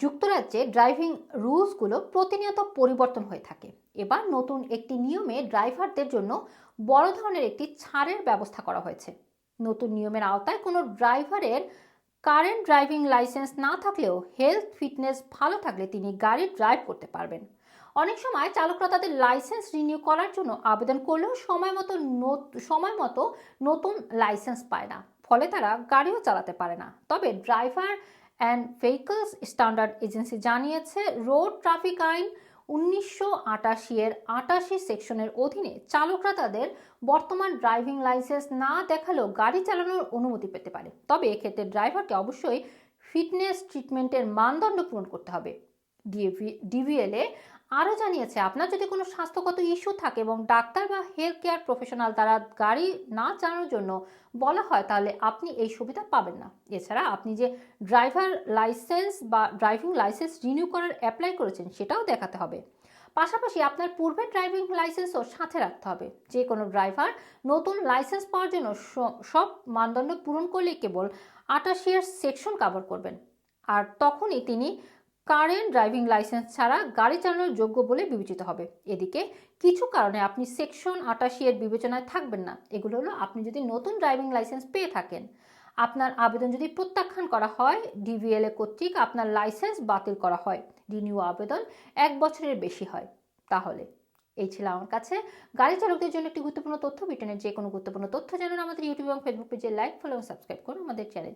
যুক্তরাজ্যে ড্রাইভিং রুলসগুলো প্রতিনিয়ত পরিবর্তন হয়ে থাকে। এবার নতুন একটি নিয়মে ড্রাইভারদের জন্য বড় ধরনের একটি ছাড়ের ব্যবস্থা করা হয়েছে। নতুন নিয়মের আওতায় কোনো ড্রাইভারের কারেন্ট ড্রাইভিং লাইসেন্স না থাকলেও হেলথ ফিটনেস ভালো থাকলে তিনি গাড়ি ড্রাইভ করতে পারবেন। অনেক সময় চালকরা তাদের লাইসেন্স রিনিউ করার জন্য আবেদন করলেও সময় মতো সময় মতো নতুন লাইসেন্স পায় না। ফলে তারা গাড়িও চালাতে পারে না। তবে driver and vehicles standard agency জানিয়েছে রোড ট্রাফিক আইন উনিশশো আটাশি এর আটাশি সেকশনের অধীনে চালকরা তাদের বর্তমান ড্রাইভিং লাইসেন্স না দেখালেও গাড়ি চালানোর অনুমতি পেতে পারে। তবে এক্ষেত্রে ড্রাইভারকে অবশ্যই ফিটনেস ট্রিটমেন্টের মানদণ্ড পূরণ করতে হবে। ডিভিএলএ আরও জানিয়েছে, আপনার যদি কোনো স্বাস্থ্যগত ইস্যু থাকে এবং ডাক্তার বা হেলথ কেয়ার প্রফেশনাল দ্বারা গাড়ি না চালানোর জন্য বলা হয়, তাহলে আপনি এই সুবিধা পাবেন না। এছাড়া আপনি যে ড্রাইভার লাইসেন্স বা ড্রাইভিং লাইসেন্স রিনিউ করার অ্যাপ্লাই করেছেন, সেটাও দেখাতে হবে। পাশাপাশি আপনার পূর্বের ড্রাইভিং লাইসেন্সও সাথে রাখতে হবে। যে কোনো ড্রাইভার নতুন লাইসেন্স পাওয়ার জন্য সব মানদণ্ড পূরণ করলেই কেবল আটাশিয়ার সেকশন কভার করবেন। আর তখনই তিনি কারেন্ট ড্রাইভিং লাইসেন্স ছাড়া গাড়ি চালানোর যোগ্য বলে বিবেচিত হবে। এদিকে, কিছু কারণে আপনি সেকশন আটাশি এর বিবেচনায় থাকবেন না। এগুলো হলো, আপনি যদি নতুন ড্রাইভিং লাইসেন্স পেয়ে থাকেন, আপনার আবেদন যদি প্রত্যাখ্যান করা হয় ডিভিএলএ কর্তৃক আপনার লাইসেন্স বাতিল করা হয়, রিনিউ আবেদন এক বছরের বেশি হয়। তাহলে, এই ছিল আমার কাছে। গাড়ি চালকদের জন্য একটি গুরুত্বপূর্ণ তথ্য। ব্রিটেনের যে কোনো গুরুত্বপূর্ণ তথ্য জানান আমাদের ইউটিউব এবং ফেসবুক পেজে। লাইক ফলো এবং সাবস্ক্রাইব করুন আমাদের চ্যানেল